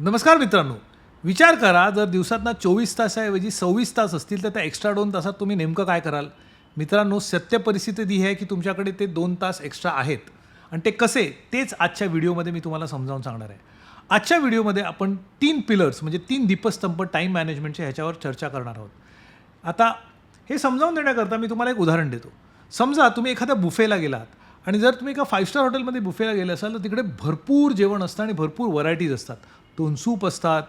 नमस्कार मित्रांनो. विचार करा जर दिवसातना चोवीस तासाऐवजी सव्वीस तास असतील तर त्या एक्स्ट्रा दोन तासात तुम्ही नेमकं काय कराल? मित्रांनो सत्य परिस्थिती ही आहे की तुमच्याकडे ते दोन तास एक्स्ट्रा आहेत. आणि ते कसे? तेच आजच्या व्हिडिओमध्ये मी तुम्हाला समजावून सांगणार आहे. आजच्या व्हिडिओमध्ये आपण तीन पिलर्स म्हणजे तीन दीपस्तंभ टाईम मॅनेजमेंटच्या ह्याच्यावर चर्चा करणार आहोत. आता हे समजावून देण्याकरता मी तुम्हाला एक उदाहरण देतो. समजा तुम्ही एखाद्या बुफेला गेलात आणि जर तुम्ही एका फाईव्ह स्टार हॉटेलमध्ये बुफेला गेले असाल तर तिकडे भरपूर जेवण असतं आणि भरपूर व्हरायटीज असतात. दोन सूप असतात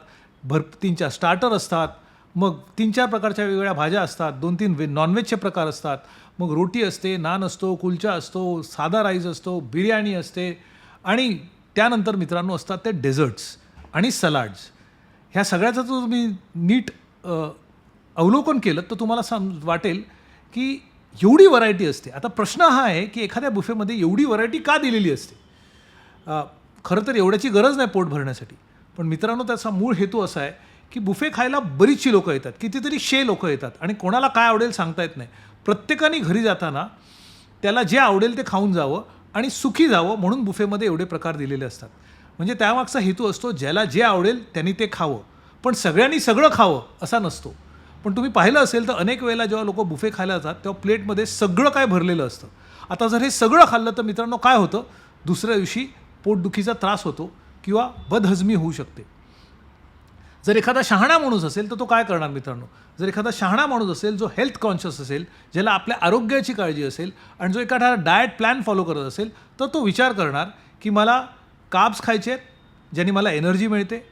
भर तीन चार स्टार्टर असतात मग तीन चार प्रकारच्या वेगवेगळ्या भाज्या असतात दोन तीन वे नॉनव्हेजचे प्रकार असतात. मग रोटी असते नान असतो कुलचा असतो साधा राईस असतो बिर्याणी असते आणि त्यानंतर मित्रांनो असतात ते डेझर्ट्स आणि सलाड्स ह्या सगळ्याचं जर तुम्ही नीट अवलोकन केलं तर तुम्हाला सम वाटेल की एवढी व्हरायटी असते. आता प्रश्न हा आहे की एखाद्या बुफेमध्ये एवढी व्हरायटी का दिलेली असते? खरं तर एवढ्याची गरज नाही पोट भरण्यासाठी. पण मित्रांनो त्याचा मूळ हेतू असा आहे की बुफे खायला बरीचशी लोकं येतात. कितीतरी शे लोकं येतात. आणि कोणाला काय आवडेल सांगता येत नाही. प्रत्येकाने घरी जाताना त्याला जे आवडेल ते खाऊन जावं आणि सुखी जावं म्हणून बुफेमध्ये एवढे प्रकार दिलेले असतात. म्हणजे त्यामागचा हेतू असतो ज्याला जे आवडेल त्यांनी ते खावं. पण सगळ्यांनी सगळं खावं असा नसतो. पण तुम्ही पाहिलं असेल तर अनेक वेळेला जेव्हा लोक बुफे खायला जातात तेव्हा प्लेटमध्ये सगळं काय भरलेलं असतं. आता जर हे सगळं खाल्लं तर मित्रांनो काय होतं? दुसऱ्या दिवशी पोटदुखीचा त्रास होतो. किंवा बदहजमी होऊ शकते. जर एखादा शहाणा माणूस असेल तर तो काय करणार मित्रांनो? जर एखादा शहाणा माणूस असेल जो हेल्थ कॉन्शियस असेल ज्याला आपल्या आरोग्याची काळजी असेल आणि जो एखादा डाएट प्लॅन फॉलो करत असेल तर तो विचार करणार की मला काब्स खायचे आहेत ज्यांनी मला एनर्जी मिळते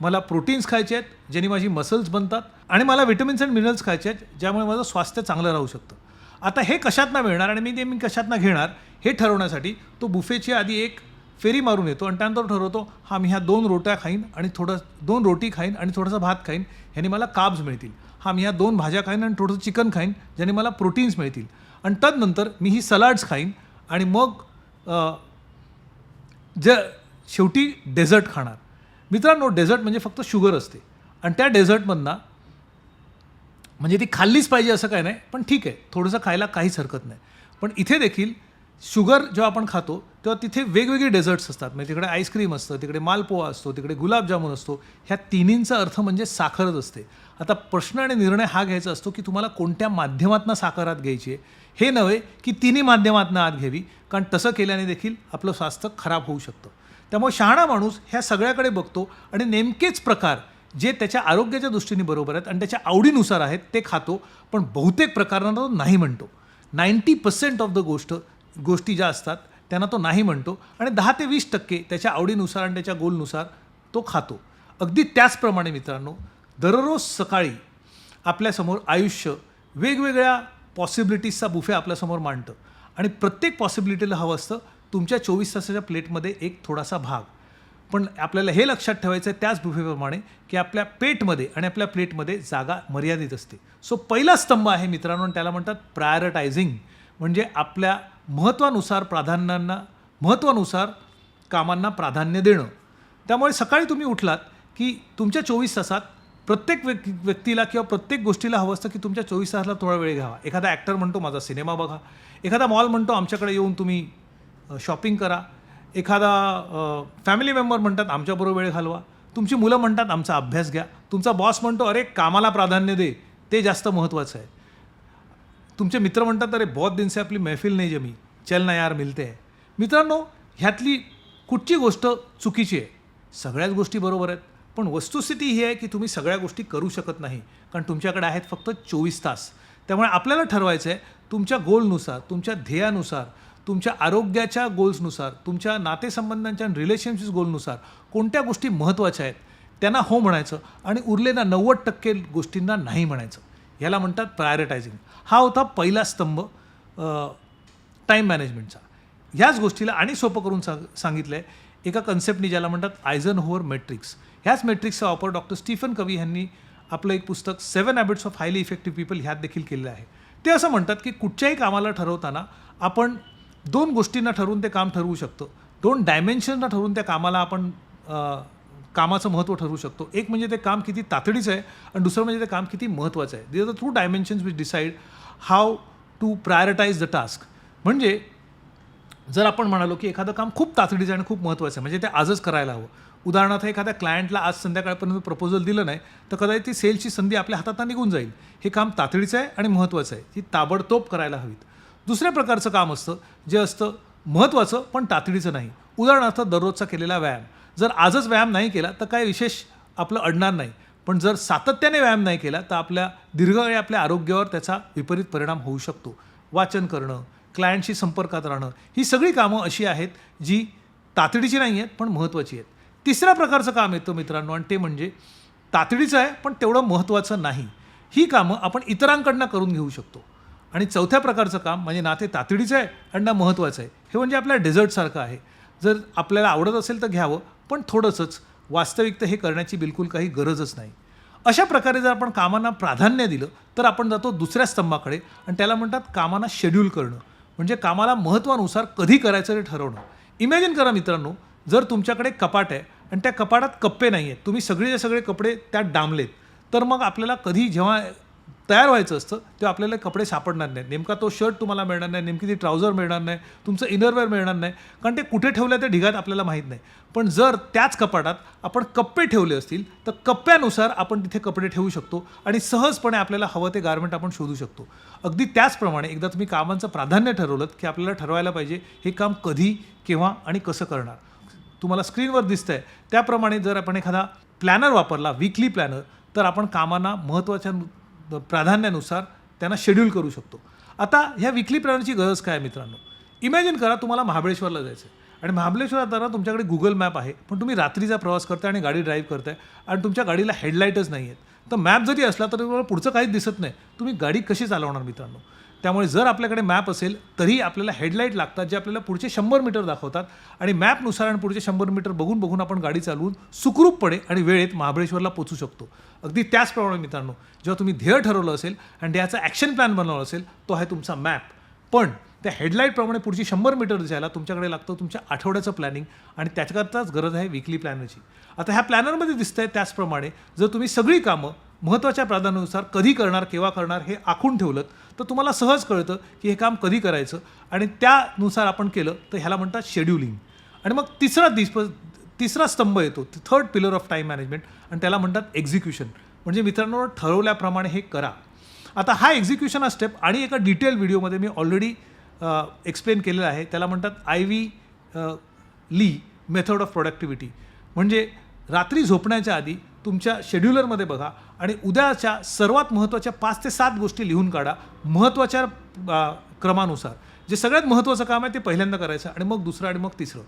मला प्रोटीन्स खायचे आहेत ज्यांनी माझी मसल्स बनतात आणि मला विटमिन्स अँड मिनरल्स खायचे आहेत ज्यामुळे माझं स्वास्थ्य चांगलं राहू शकतं. आता हे कशातनं मिळणार आणि मी ते मी कशातनं घेणार हे ठरवण्यासाठी तो बुफेची आधी एक फेरी मारून येतो आणि त्यानंतर ठरवतो हा मी ह्या दोन रोट्या खाईन आणि थोडं दोन रोटी खाईन आणि थोडासा भात खाईन ह्याने मला काब्स मिळतील. हा मी ह्या दोन भाज्या खाईन आणि थोडंसं चिकन खाईन ज्याने मला प्रोटीन्स मिळतील. आणि तदनंतर मी ही सलाड्स खाईन आणि मग जे ज शेवटी डेझर्ट खाणार. मित्रांनो डेझर्ट म्हणजे फक्त शुगर असते. आणि त्या डेझर्टमधनं म्हणजे ती खाल्लीच पाहिजे असं काय नाही पण ठीक आहे थोडंसं खायला काहीच हरकत नाही. पण इथे देखील शुगर जेव्हा आपण खातो तेव्हा तिथे वेगवेगळे डेझर्ट्स असतात. म्हणजे तिकडे आईस्क्रीम असतं तिकडे मालपोहा असतो तिकडे गुलाबजामुन असतो. ह्या तिन्हींचा अर्थ म्हणजे साखरच असते. आता प्रश्न आणि निर्णय हा घ्यायचा असतो की तुम्हाला कोणत्या माध्यमातून साखरात घ्यायची आहे. हे नव्हे की तिन्ही माध्यमातून आत घ्यावी कारण तसं केल्याने देखील आपलं स्वास्थ्य खराब होऊ शकतं. त्यामुळे शहाणा माणूस ह्या सगळ्याकडे बघतो आणि नेमकेच प्रकार जे त्याच्या आरोग्याच्या दृष्टीने बरोबर आहेत आणि त्याच्या आवडीनुसार आहेत ते खातो. पण बहुतेक प्रकारांना तो नाही म्हणतो. नाईंटी पर्सेंट ऑफ द गोष्ट गोष्टी ज्या असतात त्यांना तो नाही म्हणतो आणि दहा ते वीस टक्के त्याच्या आवडीनुसार आणि त्याच्या गोलनुसार तो खातो. अगदी त्याचप्रमाणे मित्रांनो दररोज सकाळी आपल्यासमोर आयुष्य वेगवेगळ्या पॉसिबिलिटीजचा बुफे आपल्यासमोर मांडतं. आणि प्रत्येक पॉसिबिलिटीला हवं असतं तुमच्या चोवीस तासाच्या प्लेटमध्ये एक थोडासा भाग. पण आपल्याला हे लक्षात ठेवायचं आहे त्याच बुफेप्रमाणे की आपल्या पेटमध्ये आणि आपल्या प्लेटमध्ये जागा मर्यादित असते. सो पहिला स्तंभ आहे मित्रांनो त्याला म्हणतात प्रायोरिटायझिंग म्हणजे आपल्या महत्त्वानुसार प्राधान्यांना महत्त्वानुसार कामांना प्राधान्य देणं. त्यामुळे सकाळी तुम्ही उठलात की तुमच्या चोवीस तासात प्रत्येक व्यक् व्यक्तीला किंवा प्रत्येक गोष्टीला हवं असतं की तुमच्या चोवीस तासाला थोडा वेळ घ्यावा. एखादा ॲक्टर म्हणतो माझा सिनेमा बघा. एखादा मॉल म्हणतो आमच्याकडे येऊन तुम्ही शॉपिंग करा. एखादा फॅमिली मेंबर म्हणतात आमच्याबरोबर वेळ घालवा. तुमची मुलं म्हणतात आमचा अभ्यास घ्या. तुमचा बॉस म्हणतो अरे कामाला प्राधान्य दे. ते जास्त महत्त्वाचं आहे. तुमचे मित्र म्हणतात अरे बहुत दिन से आपली मैफिल नाही जमी. चल ना यार मिलते आहे मित्रांनो ह्यातली कुठची गोष्ट चुकीची आहे? सगळ्याच गोष्टी बरोबर आहेत. पण वस्तुस्थिती ही आहे की तुम्ही सगळ्या गोष्टी करू शकत नाही. कारण तुमच्याकडे आहेत फक्त चोवीस तास. त्यामुळे आपल्याला ठरवायचं आहे तुमच्या गोलनुसार तुमच्या ध्येयानुसार तुमच्या आरोग्याच्या गोल्सनुसार तुमच्या नातेसंबंधांच्या रिलेशनशिप गोलनुसार कोणत्या गोष्टी महत्त्वाच्या आहेत त्यांना हो म्हणायचं आणि उरलेल्या नव्वद टक्के गोष्टींना नाही म्हणायचं. याला म्हणतात प्रायोरिटायझिंग हा होता पहिला स्तंभ टाईम मॅनेजमेंटचा ह्याच गोष्टीला आणि सोपं करून सांग सांगितलं आहे एका कन्सेप्टनी ज्याला म्हणतात आयझन होवर मॅट्रिक्स ह्याच मॅट्रिक्सचा वापर डॉक्टर स्टीफन कवी यांनी आपलं एक पुस्तक seven habits of highly effective people ह्यात देखील केलेलं आहे. ते असं म्हणतात की कुठच्याही कामाला ठरवताना आपण दोन गोष्टींना ठरवून ते काम ठरवू शकतो. दोन डायमेन्शनना ठरवून त्या कामाला आपण कामाचं महत्त्व ठरवू शकतो. एक म्हणजे ते काम किती तातडीचं आहे आणि दुसरं म्हणजे ते काम किती महत्त्वाचं आहे. This are the through dimensions which decide how to prioritise the task म्हणजे जर आपण म्हणालो की एखादं काम खूप तातडीचं आणि खूप महत्त्वाचं आहे म्हणजे ते आजच करायला हवं. उदाहरणार्थ एखाद्या क्लायंटला आज संध्याकाळपर्यंत प्रपोजल दिलं नाही तर कदाचित ती सेलची संधी आपल्या हातात निघून जाईल. हे काम तातडीचं आहे आणि महत्त्वाचं आहे. ती ताबडतोब करायला हवीत. दुसऱ्या प्रकारचं काम असतं जे असतं महत्त्वाचं पण तातडीचं नाही. उदाहरणार्थ दररोजचा केलेला व्यायाम. जर आजच व्यायाम नाही केला तर काय विशेष आपलं अडणार नाही. पण जर सातत्याने व्यायाम नाही केला तर आपल्या दीर्घकाळी आपल्या आरोग्यावर त्याचा विपरीत परिणाम होऊ शकतो. वाचन करणं क्लायंटशी संपर्कात राहणं ही सगळी कामं अशी आहेत जी तातडीची नाही आहेत पण महत्त्वाची आहेत. तिसऱ्या प्रकारचं काम येतं मित्रांनो आणि ते म्हणजे तातडीचं आहे पण तेवढं महत्त्वाचं नाही. ही कामं आपण इतरांकडनं करून घेऊ शकतो. आणि चौथ्या प्रकारचं काम म्हणजे ना ते तातडीचं आहे आणि ना महत्त्वाचं आहे. हे म्हणजे आपल्या डेझर्टसारखं आहे. जर आपल्याला आवडत असेल तर घ्यावं पण थोडंसंच वास्तविकता हे करण्याची बिलकुल काही गरजच नाही. अशा प्रकारे जर आपण कामांना प्राधान्य दिलं तर आपण जातो दुसऱ्या स्तंभाकडे आणि त्याला म्हणतात कामांना शेड्यूल करणं. म्हणजे कामाला महत्त्वानुसार कधी करायचं ते ठरवणं. इमॅजिन करा मित्रांनो जर तुमच्याकडे कपाट आहे आणि त्या कपाटात कप्पे नाही आहेत तुम्ही सगळेचे सगळे कपडे त्यात डांबलेत तर मग आपल्याला कधी जेव्हा तयार व्हायचं असतं तेव्हा आपल्याला कपडे सापडणार नाही नेमका तो शर्ट तुम्हाला मिळणार नाही नेमकी ती ट्राउझर मिळणार नाही तुमचं इनरवेअर मिळणार नाही. कारण ते कुठे ठेवलं ते ढिगात आपल्याला माहीत नाही. पण जर त्याच कपाटात आपण कप्पे ठेवले असतील तर कप्प्यानुसार आपण तिथे कपडे ठेवू शकतो आणि सहजपणे आपल्याला हवं ते गारमेंट आपण शोधू शकतो. अगदी त्याचप्रमाणे एकदा तुम्ही कामांचं प्राधान्य ठरवलं की आपल्याला ठरवायला पाहिजे हे काम कधी केव्हा आणि कसं करणार. तुम्हाला स्क्रीनवर दिसतंय. त्याप्रमाणे जर आपण एखादा प्लॅनर वापरला वीकली प्लॅनर तर आपण कामांना महत्त्वाच्या प्राधान्यानुसार त्यांना शेड्यूल करू शकतो. आता ह्या विकली प्लॅनची गरज काय आहे मित्रांनो? इमॅजिन करा तुम्हाला महाबळेश्वरला जायचं आहे आणि महाबळेश्वर जाताना तुमच्याकडे गुगल मॅप आहे पण तुम्ही रात्रीचा प्रवास करताय आणि गाडी ड्राईव्ह करताय आणि तुमच्या गाडीला हेडलाईटच नाही आहेत तर मॅप जरी असला तरी तुम्हाला पुढचं काहीच दिसत नाही. तुम्ही गाडी कशी चालवणार मित्रांनो? त्यामुळे जर आपल्याकडे मॅप असेल तरी आपल्याला हेडलाईट लागतात जे आपल्याला पुढचे शंभर मीटर दाखवतात. आणि मॅपनुसार आणि पुढचे शंभर मीटर बघून बघून आपण गाडी चालवून सुखरूपपणे आणि वेळेत महाबळेश्वरला पोचू शकतो. अगदी त्याचप्रमाणे मित्रांनो जेव्हा तुम्ही ध्येय ठरवलं असेल आणि त्याचा ॲक्शन प्लॅन बनवला असेल तो आहे तुमचा मॅप. पण त्या हेडलाईटप्रमाणे पुढची शंभर मीटर जायला तुमच्याकडे लागतं तुमच्या आठवड्याचं प्लॅनिंग आणि त्याच्याकरताच गरज आहे विकली प्लॅनरची आता ह्या प्लॅनरमध्ये दिसतंय त्याचप्रमाणे जर तुम्ही सगळी कामं महत्त्वाच्या प्राधान्यानुसार कधी करणार केव्हा करणार हे आखून ठेवलं तर तुम्हाला सहज कळतं की हे काम कधी करायचं आणि त्यानुसार आपण केलं तर ह्याला म्हणतात शेड्युलिंग आणि मग तिसरा दिस तिसरा स्तंभ येतो third pillar of time management आणि त्याला म्हणतात एक्झिक्युशन म्हणजे मित्रांनो ठरवल्याप्रमाणे हे करा. आता हा एक्झिक्युशन हा स्टेप आणि एका डिटेल व्हिडिओमध्ये मी ऑलरेडी एक्सप्लेन केलेलं आहे. त्याला म्हणतात Ivy Lee method of productivity म्हणजे रात्री झोपण्याच्या आधी तुमच्या शेड्युलरमध्ये बघा आणि उद्याच्या सर्वात महत्त्वाच्या पाच ते सात गोष्टी लिहून काढा महत्त्वाच्या क्रमानुसार. जे सगळ्यात महत्त्वाचं काम आहे ते पहिल्यांदा करायचं आणि मग दुसरं आणि मग तिसरं.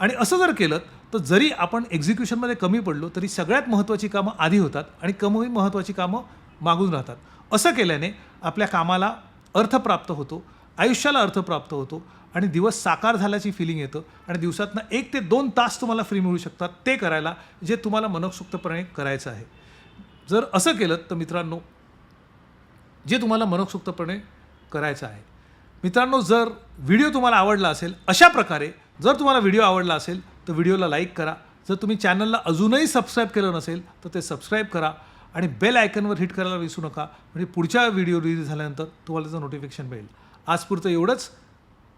आणि असं जर केलं तर जरी आपण एक्झिक्युशनमध्ये कमी पडलो तरी सगळ्यात महत्त्वाची कामं आधी होतात आणि कमी महत्त्वाची कामं मागून राहतात. असं केल्याने आपल्या कामाला अर्थ प्राप्त होतो आयुष्याला अर्थ प्राप्त होतो आणि दिवस साकार झाल्याची फिलिंग येतं. आणि दिवसातनं एक ते दोन तास तुम्हाला फ्री मिळू शकतात ते करायला जे तुम्हाला मनोक्षुप्तपणे करायचं आहे. जर असं केलं तर मित्रांनो जे तुम्हाला मनोक्षुप्तपणे करायचं आहे. मित्रांनो जर व्हिडिओ तुम्हाला आवडला असेल अशा प्रकारे जर तुम्हाला व्हिडिओ आवडला असेल तर व्हिडिओला लाईक करा. जर तुम्ही चॅनलला अजूनही सबस्क्राईब केलं नसेल तर ते सबस्क्राईब करा आणि बेल आयकनवर हिट करायला विसरू नका. म्हणजे पुढच्या व्हिडिओ रिलीज झाल्यानंतर तुम्हाला त्याचं नोटिफिकेशन मिळेल. आजपुरतं एवढंच.